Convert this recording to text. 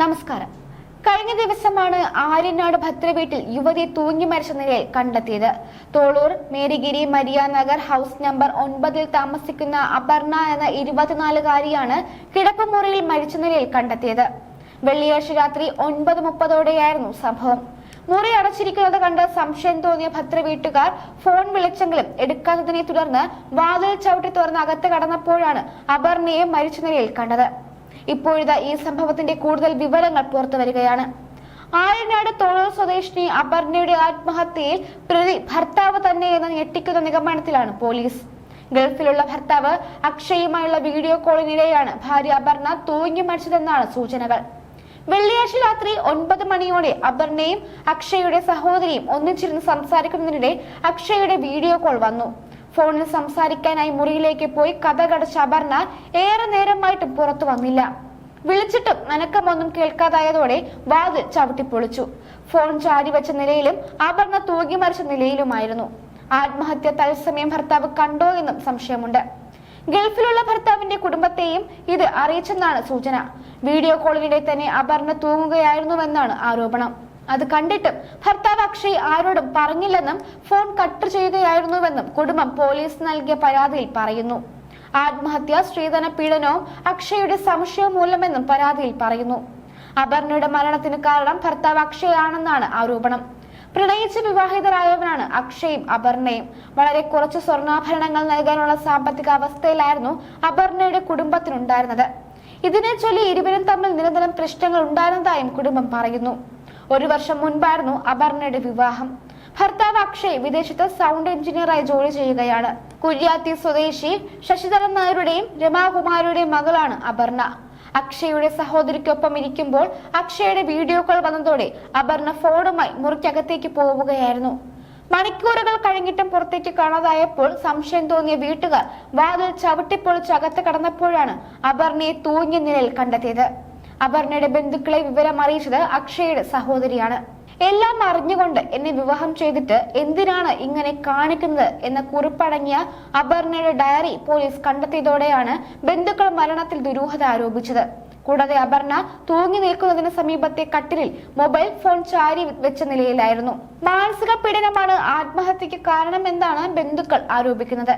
നമസ്കാരം. കഴിഞ്ഞ ദിവസമാണ് ആര്യനാട് ഭദ്രവീട്ടിൽ യുവതി തൂങ്ങി മരിച്ച നിലയിൽ കണ്ടെത്തിയത്. തോളൂർ മേരിഗിരി മരിയ നഗർ ഹൗസ് നമ്പർ ഒൻപതിൽ താമസിക്കുന്ന അപർണ എന്ന ഇരുപത്തിനാലുകാരിയാണ് കിടപ്പുമുറിയിൽ മരിച്ച നിലയിൽ കണ്ടെത്തിയത്. വെള്ളിയാഴ്ച രാത്രി ഒൻപത് മുപ്പതോടെയായിരുന്നു സംഭവം. മുറി അടച്ചിരിക്കുന്നത് കണ്ട് സംശയം തോന്നിയ ഭദ്രവീട്ടുകാർ ഫോൺ വിളിച്ചെങ്കിലും എടുക്കാത്തതിനെ തുടർന്ന് വാതിൽ ചവിട്ടി തുറന്ന് അകത്ത് കടന്നപ്പോഴാണ് അപർണയെ മരിച്ച നിലയിൽ കണ്ടത്. ഇപ്പോഴിതാ ഈ സംഭവത്തിന്റെ കൂടുതൽ വിവരങ്ങൾ പുറത്തു വരികയാണ്. ആയനാട് തൊഴിൽ സ്വദേശിനി അപർണയുടെ ആത്മഹത്യയിൽ പ്രതി ഭർത്താവ് തന്നെ എന്ന ഞെട്ടിക്കുന്ന നിഗമനത്തിലാണ് പോലീസ്. ഗൾഫിലുള്ള ഭർത്താവ് അക്ഷയുമായുള്ള വീഡിയോ കോളിനിടെയാണ് ഭാര്യ അപർണ തൂങ്ങി മരിച്ചതെന്നാണ് സൂചനകൾ. വെള്ളിയാഴ്ച രാത്രി ഒൻപത് മണിയോടെ അപർണയും അക്ഷയുടെ സഹോദരിയും ഒന്നിച്ചിരുന്ന് സംസാരിക്കുന്നതിനിടെ അക്ഷയുടെ വീഡിയോ കോൾ വന്നു. ഫോണിൽ സംസാരിക്കാനായി മുറിയിലേക്ക് പോയി കഥകട ശബർണ ഏറെ നേരമായിട്ടും പുറത്തു വന്നില്ല. വിളിച്ചിട്ടും അനക്കമൊന്നും കേൾക്കാതായതോടെ വാതിൽ ചവിട്ടിപ്പൊളിച്ചു ഫോൺ ചാടി വെച്ച നിലയിലും അപർണ തൂകി മരിച്ച നിലയിലുമായിരുന്നു. ആത്മഹത്യ തത്സമയം ഭർത്താവ് കണ്ടോ എന്നും സംശയമുണ്ട്. ഗൾഫിലുള്ള ഭർത്താവിന്റെ കുടുംബത്തെയും ഇത് അറിയിച്ചെന്നാണ് സൂചന. വീഡിയോ കോളിനിടെ തന്നെ അപർണ തൂങ്ങുകയായിരുന്നുവെന്നാണ് ആരോപണം. അത് കണ്ടിട്ടും ഭർത്താവ് അക്ഷയ് ആരോടും പറഞ്ഞില്ലെന്നും ഫോൺ കട്ട് ചെയ്യുകയായിരുന്നുവെന്നും കുടുംബം പോലീസ് നൽകിയ പരാതിയിൽ പറയുന്നു. ആത്മഹത്യ സ്ത്രീധന പീഡനവും അക്ഷയുടെ സംശയം മൂലമെന്നും പരാതിയിൽ പറയുന്നു. അപർണയുടെ മരണത്തിന് കാരണം ഭർത്താവ് അക്ഷയാണെന്നാണ് ആരോപണം. പ്രണയിച്ച് വിവാഹിതരായവനാണ് അക്ഷയും അപർണയും. വളരെ കുറച്ച് സ്വർണാഭരണങ്ങൾ നൽകാനുള്ള സാമ്പത്തിക അവസ്ഥയിലായിരുന്നു അപർണയുടെ കുടുംബത്തിനുണ്ടായിരുന്നത്. ഇതിനെ ചൊല്ലി ഇരുവരും തമ്മിൽ നിരന്തരം പ്രശ്നങ്ങൾ ഉണ്ടായിരുന്നതായും കുടുംബം പറയുന്നു. ഒരു വർഷം മുൻപായിരുന്നു അപർണയുടെ വിവാഹം. ഭർത്താവ് അക്ഷയ് വിദേശത്ത് സൗണ്ട് എഞ്ചിനീയറായി ജോലി ചെയ്യുകയാണ്. കുര്യാത്തി സ്വദേശി ശശിധരൻ നായരുടെയും രമാകുമാരിയുടെയും മകളാണ് അപർണ. അക്ഷയുടെ സഹോദരിക്കൊപ്പം ഇരിക്കുമ്പോൾ അക്ഷയുടെ വീഡിയോ കോൾ വന്നതോടെ അപർണ ഫോണുമായി മുറിക്കകത്തേക്ക് പോവുകയായിരുന്നു. മണിക്കൂറുകൾ കഴിഞ്ഞിട്ടും പുറത്തേക്ക് കാണാതായപ്പോൾ സംശയം തോന്നിയ വീട്ടുകാർ വാതിൽ ചവിട്ടിപ്പൊളിച്ച് അകത്ത് കടന്നപ്പോഴാണ് അപർണയെ തൂങ്ങിയ നിലയിൽ കണ്ടെത്തിയത്. അപർണയുടെ ബന്ധുക്കളെ വിവരം അറിയിച്ചത് അക്ഷയുടെ സഹോദരിയാണ്. എല്ലാം അറിഞ്ഞുകൊണ്ട് എന്നെ വിവാഹം ചെയ്തിട്ട് എന്തിനാണ് ഇങ്ങനെ കാണിക്കുന്നത് എന്ന കുറിപ്പടങ്ങിയ അപർണയുടെ ഡയറി പോലീസ് കണ്ടെത്തിയതോടെയാണ് ബന്ധുക്കൾ മരണത്തിൽ ദുരൂഹത ആരോപിച്ചത്. കൂടാതെ അപർണ തൂങ്ങി നിൽക്കുന്നതിന് സമീപത്തെ കട്ടിലിൽ മൊബൈൽ ഫോൺ ചാരി വെച്ച നിലയിലായിരുന്നു. മാനസിക പീഡനമാണ് ആത്മഹത്യക്ക് കാരണമെന്നാണ് ബന്ധുക്കൾ ആരോപിക്കുന്നത്.